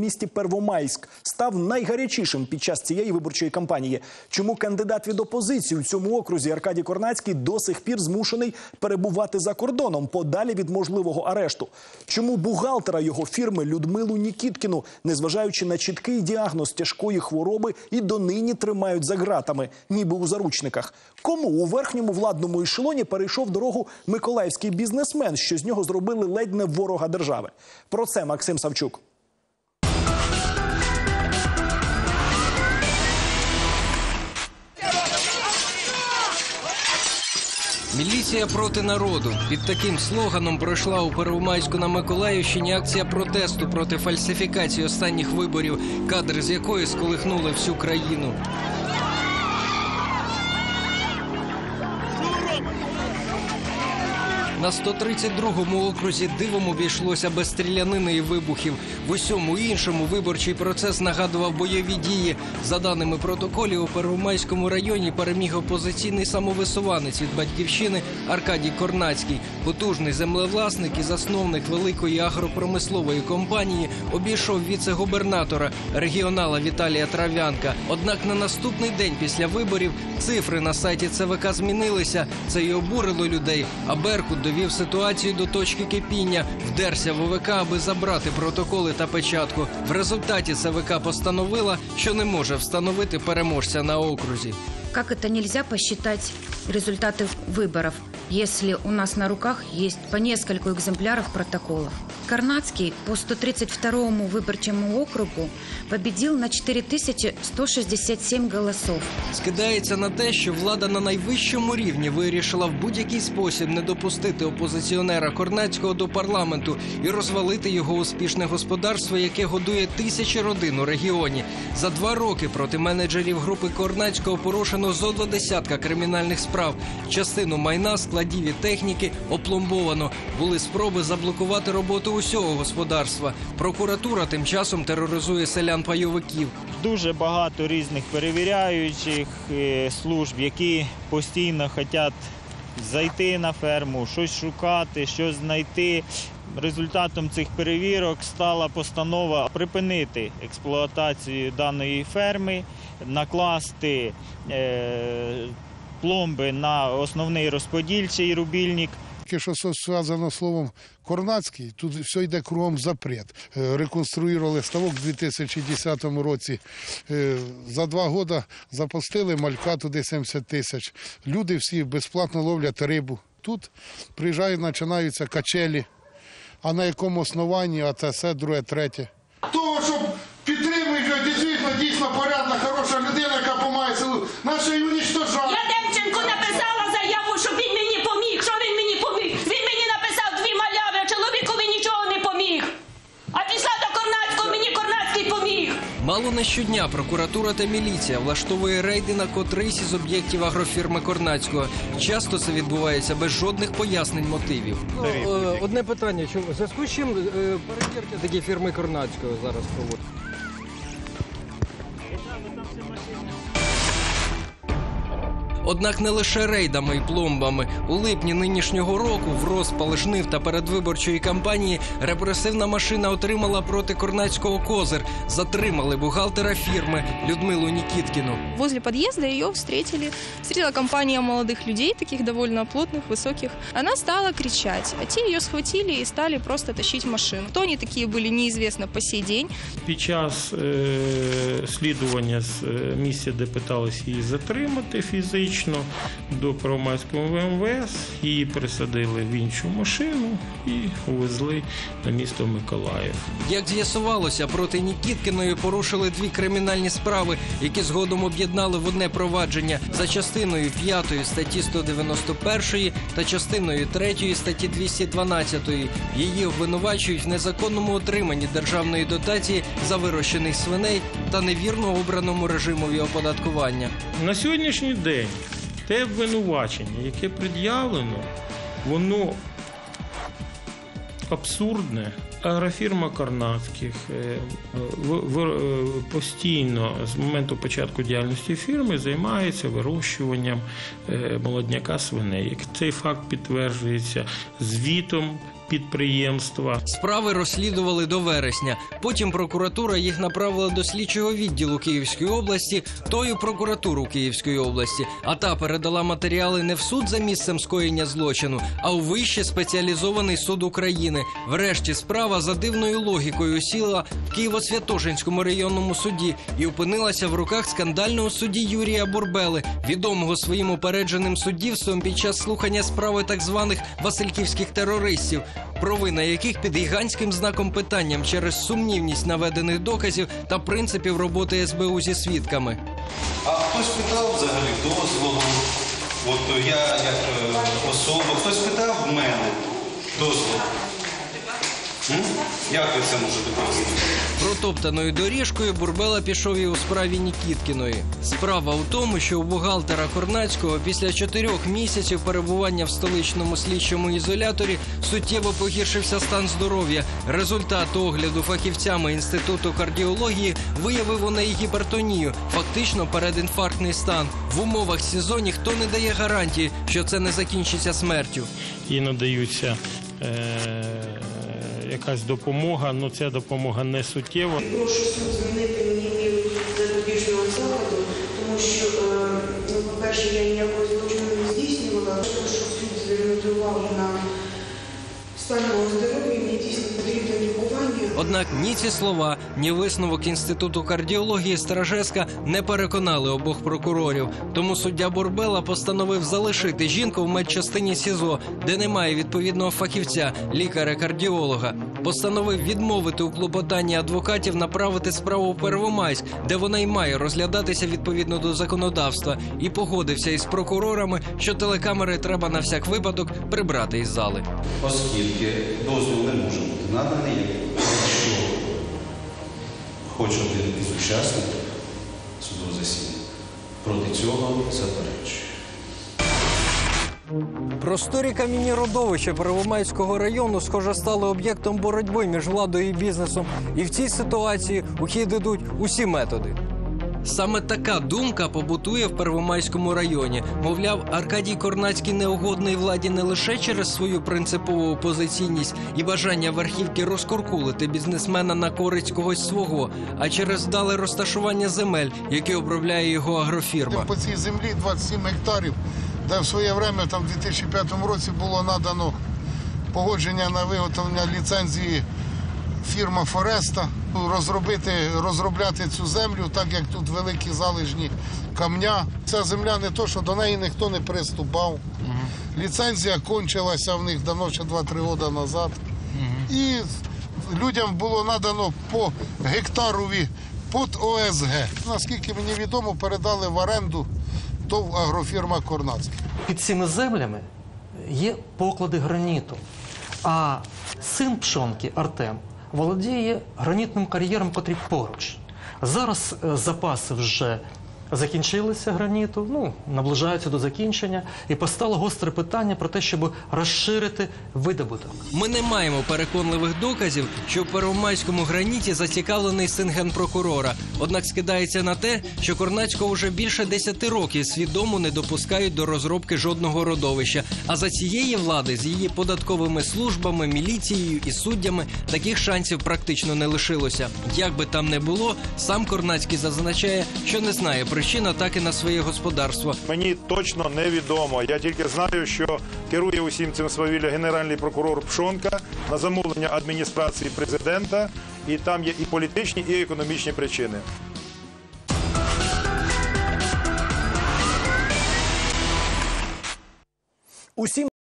місті Первомайськ став найгарячішим під час цієї виборчої кампанії. Чому кандидат від опозиції у цьому окрузі Аркадій Корнацький до сих пір змушений перебувати за кордоном подалі від можливого арешту? Чому бухгалтера його фірми Людмилу Нікіткіну, незважаючи на чіткий діагноз тяжкої хвороби, і донині тримають за ґратами, ніби у заручниках? Кому у верхньому владному ешелоні перейшов дорогу миколаївський бізнесмен, що з нього зробили ледь не ворога держави? Про це Максим Савчук. Міліція проти народу під таким слоганом пройшла у Первомайську на Миколаївщині акція протесту проти фальсифікації останніх виборів, кадри з якої сколихнули всю країну. На 132-му окрузі дивом обійшлося без стрілянини і вибухів. В усьому іншому виборчий процес нагадував бойові дії. За даними протоколів, у Первомайському районі переміг опозиційний самовисуванець від батьківщини Аркадій Корнацький. Потужний землевласник і засновник великої агропромислової компанії обійшов віце-губернатора регіонала Віталія Трав'янка. Однак на наступний день після виборів цифри на сайті ЦВК змінилися. Це й обурило людей. А Беркут довів ситуацію до точки кипіння, вдерся в ОВК, аби забрати протоколи та печатку. В результаті ЦВК постановила, що не може встановити переможця на окрузі. Как это нельзя посчитать результаты выборов, если у нас на руках есть по нескольку экземпляров протоколов? Карнацкий по 132-му выборчему округу победил на 4167 голосов. Скидається на те, що влада на найвищому рівні вирішила в будь-який спосіб не допустити опозиціонера Корнацького до парламенту і розвалити його успішне господарство, яке годує тисячі родин у регіоні. За два роки проти менеджерів групи Корнацького порушено зо два десятка кримінальних справ. Частину майна, складів і техніки опломбовано. Були спроби заблокувати роботу усього господарства. Прокуратура тим часом тероризує селян-пайовиків. Дуже багато різних перевіряючих е, служб, які постійно хочуть зайти на ферму, щось шукати, щось знайти. Результатом цих перевірок стала постанова припинити експлуатацію даної ферми, накласти е, пломби на основний розподільчий рубільник. Тільки що зв'язано словом Корнацький, тут все йде кругом запрет. Е, Реконструювали ставок у 2010 році. Е, За два роки запустили малька туди 70 тисяч. Люди всі безплатно ловлять рибу. Тут приїжджають, починаються качелі. А на якому основанні, а це все друге, третє. Того, щоб підтримують його дійсно, дійсно порядна, хороша людина, яка помагає селу. Наші унічтожають. Я Демченку написала заяву, щоб він мені поміг. Що він мені поміг? Він мені написав дві маляви, а чоловікові нічого не поміг. А пішла до Корнацького, мені Корнацький поміг. Мало не щодня прокуратура та міліція влаштовує рейди на котрийсь із об'єктів агрофірми Корнацького. Часто це відбувається без жодних пояснень мотивів. Е, Одне питання, чому в зв'язку з чим е, перевірки такі фірми Корнацького зараз проводять? Однак не лише рейдами і пломбами. У липні нинішнього року в розпал жнив та передвиборчої кампанії репресивна машина отримала проти Корнацького козир. Затримали бухгалтера фірми Людмилу Нікіткіну. Возле подъезда ее встретили. Встретила компания молодых людей, таких довольно плотных, высоких. Она стала кричать, а те ее схватили и стали просто тащить в машину. Кто они такие были, неизвестно по сей день. Під час е, слідування з е, місця, де питалися її затримати фізично до Первомайського ВМВС, її присадили в іншу машину і увезли на місто Миколаїв. Як з'ясувалося, проти Нікіткіної порушили дві кримінальні справи, які згодом об'єднали в одне провадження за частиною 5 статті 191 та частиною 3 статті 212. Її обвинувачують в незаконному отриманні державної дотації за вирощених свиней та невірно обраному режимові оподаткування. На сьогоднішній день те обвинувачення, яке пред'явлено, воно абсурдне. Агрофірма Карнацьких е, в- е, постійно з моменту початку діяльності фірми займається вирощуванням е, молодняка свиней. Цей факт підтверджується звітом підприємства. Справи розслідували до вересня. Потім прокуратура їх направила до слідчого відділу Київської області, той у прокуратуру Київської області. А та передала матеріали не в суд за місцем скоєння злочину, а у вище спеціалізований суд України. Врешті справа за дивною логікою сіла в Києво-Святошинському районному суді і опинилася в руках скандального судді Юрія Бурбели, відомого своїм упередженим суддівством під час слухання справи так званих васильківських терористів, провина яких під гігантським знаком питанням через сумнівність наведених доказів та принципів роботи СБУ зі свідками. А хтось питав взагалі дозволу? От я як е, особа, хтось питав в мене дозволу? М? Як ви це можете пояснити? Протоптаною доріжкою Бурбела пішов і у справі Нікіткіної. Справа у тому, що у бухгалтера Корнацького після чотирьох місяців перебування в столичному слідчому ізоляторі суттєво погіршився стан здоров'я. Результат огляду фахівцями інституту кардіології виявив у неї гіпертонію, фактично передінфарктний стан. В умовах СІЗО ніхто не дає гарантії, що це не закінчиться смертю. і надаються е, якась допомога. Ну ця допомога не суттєва. Прошу суд змінити мені міру запобіжного заходу, тому що, е, ну, по-перше, я ніякого злочину не здійснювала. Прошу суд звернути увагу на стан мого здоров'я, мені дійсно потрібне лікування. Однак ні ці слова, ні висновок інституту кардіології Стражеска не переконали обох прокурорів. Тому суддя Бурбела постановив залишити жінку в медчастині СІЗО, де немає відповідного фахівця, лікаря-кардіолога. Постановив відмовити у клопотанні адвокатів направити справу в Первомайськ, де вона й має розглядатися відповідно до законодавства, і погодився із прокурорами, що телекамери треба на всяк випадок прибрати із зали. Оскільки дозвіл не може бути наданий, якщо хоч один із учасників судового засідання проти цього заперечує. Просторі камінні родовища Первомайського району, схоже, стали об'єктом боротьби між владою і бізнесом. І в цій ситуації у хід ідуть усі методи. Саме така думка побутує в Первомайському районі. Мовляв, Аркадій Корнацький неугодний владі не лише через свою принципову опозиційність і бажання верхівки розкуркулити бізнесмена на користь когось свого, а через вдале розташування земель, які обробляє його агрофірма. По цій землі 27 гектарів, де в своє время, там, в 2005 році було надано погодження на виготовлення ліцензії фірма Фореста розробити, розробляти цю землю, так як тут великі залежні камня. Ця земля не то, що до неї ніхто не приступав. Ліцензія кончилася в них давно ще 2-3 роки назад. І людям було надано по гектарові під ОСГ. Наскільки мені відомо, передали в оренду ТОВ агрофірма Корнацький. Під цими землями є поклади граніту. А син пшонки Артем володіє гранітним кар'єром, котрий поруч. Зараз е, запаси вже закінчилися граніту, ну наближаються до закінчення, і постало гостре питання про те, щоб розширити видобуток. Ми не маємо переконливих доказів, що в Первомайському граніті зацікавлений син генпрокурора. Однак скидається на те, що Корнацького вже більше 10 років свідомо не допускають до розробки жодного родовища. А за цієї влади з її податковими службами, міліцією і суддями таких шансів практично не лишилося. Як би там не було, сам Корнацький зазначає, що не знає причин атаки на своє господарство. Мені точно невідомо. Я тільки знаю, що керує усім цим свавілля генеральний прокурор Пшонка на замовлення адміністрації президента, і там є і політичні, і економічні причини. Усім